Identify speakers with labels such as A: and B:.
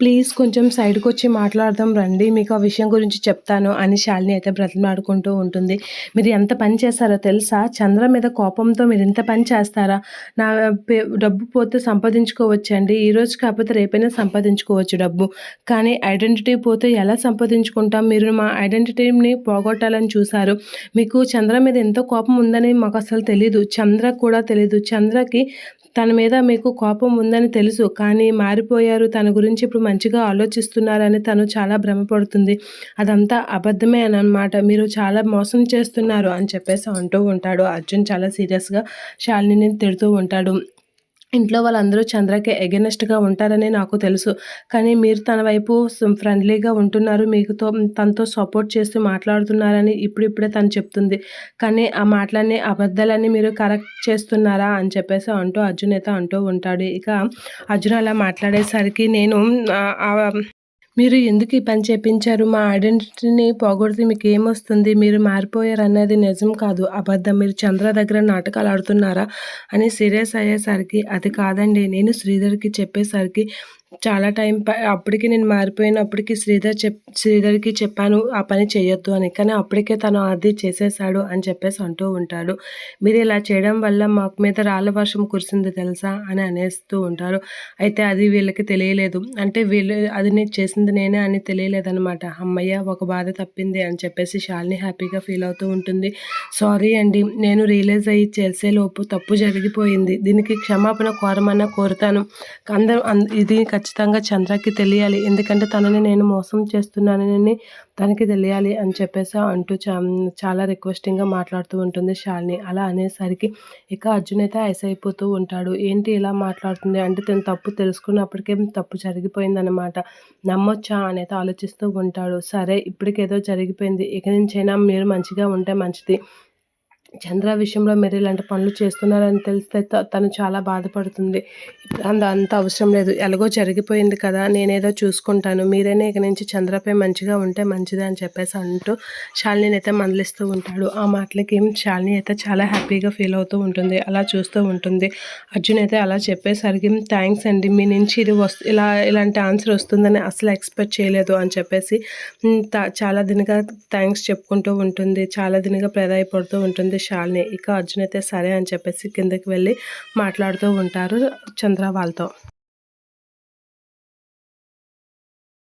A: Please కొంచెం సైడ్కి వచ్చి మాట్లాడదాం రండి. మీకు ఆ విషయం గురించి చెప్తాను అని శాలిని అయితే బ్రతిమాడుకుంటూ ఉంటుంది. మీరు ఎంత పని చేస్తారో తెలుసా? చంద్ర మీద కోపంతో మీరు ఇంత పని చేస్తారా? నా పే- డబ్బు పోతే సంపాదించుకోవచ్చండి. ఈ రోజు కాకపోతే రేపైనా సంపాదించుకోవచ్చు డబ్బు. కానీ ఐడెంటిటీ పోతే ఎలా సంపాదించుకుంటాం? మీరు మా ఐడెంటిటీని పోగొట్టాలని చూశారు. మీకు చంద్ర మీద ఎంత కోపం ఉందని మాకు అసలు తెలీదు. చంద్ర కూడా తెలీదు. చంద్రకి తన మీద మీకు కోపం ఉందని తెలుసు కానీ మారిపోయారు. తన గురించి ఇప్పుడు మంచిగా ఆలోచిస్తున్నారని తను చాలా భ్రమపడుతుంది. అదంతా అబద్ధమే అని అనమాట. మీరు చాలా మోసం చేస్తున్నారు అని చెప్పేసి అంటూ ఉంటాడు. అర్జున్ చాలా సీరియస్గా శాలిని తిడుతూ ఉంటాడు. ఇంట్లో వాళ్ళందరూ చంద్రకి ఎగెనెస్ట్గా ఉంటారని నాకు తెలుసు. కానీ మీరు తన వైపు ఫ్రెండ్లీగా ఉంటున్నారు. మీకుతో తనతో సపోర్ట్ చేస్తూ మాట్లాడుతున్నారని ఇప్పుడిప్పుడే తను చెప్తుంది. కానీ ఆ మాటలన్నీ అబద్ధాలన్నీ మీరు కరెక్ట్ చేస్తున్నారా అని చెప్పేసి అంటూ అర్జున్ అయితే అంటూ ఉంటాడు. ఇక అర్జున్ అలా మాట్లాడేసరికి నేను మీరు ఎందుకు ఈ పని చేపించారు? మా ఐడెంటిటీని పోగొడితే మీకు ఏమొస్తుంది మీరు మారిపోయారు అన్నది నిజం కాదు. అబద్ధం. మీరు చంద్ర దగ్గర నాటకాలు ఆడుతున్నారా? అని సీరియస్ అయ్యేసరికి అది కాదండి. నేను శ్రీధర్కి చెప్పేసరికి చాలా టైం అప్పటికి నేను మారిపోయినప్పటికి శ్రీధర్ చెప్ శ్రీధర్కి చెప్పాను ఆ పని చేయొద్దు అని. కానీ అప్పటికే తను అది చేసేసాడు అని చెప్పేసి అంటూ ఉంటాడు. మీరు ఇలా చేయడం వల్ల మాకు మీద రాళ్ళ వర్షం కురిసింది తెలుసా? అని అనేస్తూ ఉంటారు. అయితే అది వీళ్ళకి తెలియలేదు. అంటే వీళ్ళు అది నేను చేసింది నేనే అని తెలియలేదనమాట అమ్మయ్య ఒక బాధ తప్పింది అని చెప్పేసి శాలిని హ్యాపీగా ఫీల్ అవుతూ ఉంటుంది. సారీ అండి నేను రియలైజ్ అయ్యి చేసేలోపు తప్పు జరిగిపోయింది. దీనికి క్షమాపణ కోరమన్నా కోరుతాను. అందరూ ఇది ఖచ్చితంగా చంద్రకి తెలియాలి. ఎందుకంటే తనని నేను మోసం చేస్తున్నానని తనకి తెలియాలి అని చెప్పేసి అంటూ చా- చాలా రిక్వెస్టింగ్గా మాట్లాడుతూ ఉంటుంది శాలిని. అలా అనేసరికి ఇక అర్జున్ అయితే ఐస్ అయిపోతూ ఉంటాడు. ఏంటి ఇలా మాట్లాడుతుంది? అంటే తను తప్పు తెలుసుకున్నప్పటికే తప్పు జరిగిపోయిందనమాట నమ్మొచ్చా అనేది ఆలోచిస్తూ ఉంటాడు. సరే ఇప్పటికేదో జరిగిపోయింది. ఇక నుంచైనా మీరు మంచిగా ఉంటే మంచిది. చంద్ర విషయంలో మీరు ఇలాంటి పనులు చేస్తున్నారని తెలిస్తే త- తను చాలా బాధపడుతుంది. అంత అంత అవసరం లేదు. ఎలాగో జరిగిపోయింది కదా నేనేదో చూసుకుంటాను. మీరైనా ఇక నుంచి చంద్రపై మంచిగా ఉంటే మంచిది అని చెప్పేసి అంటూ శాలిని అయితే మందలిస్తూ ఉంటాడు. ఆ మాటలకి శాలిని అయితే చాలా హ్యాపీగా ఫీల్ అవుతూ ఉంటుంది. అలా చూస్తూ ఉంటుంది. అర్జున్ అయితే అలా చెప్పేసరికి థ్యాంక్స్ అండి. మీ నుంచి ఇది వస్తు ఇలా ఇలాంటి ఆన్సర్ వస్తుందని అసలు ఎక్స్పెక్ట్ చేయలేదు అని చెప్పేసి చాలా దినగా థ్యాంక్స్ చెప్పుకుంటూ ఉంటుంది. చాలా దినగా ప్రదాయపడుతూ ఉంటుంది. శాలిని ఇక అర్జున్ అయితే సరే అని చెప్పేసి కిందకి వెళ్ళి మాట్లాడుతూ ఉంటారు చంద్ర వాళ్ళతో.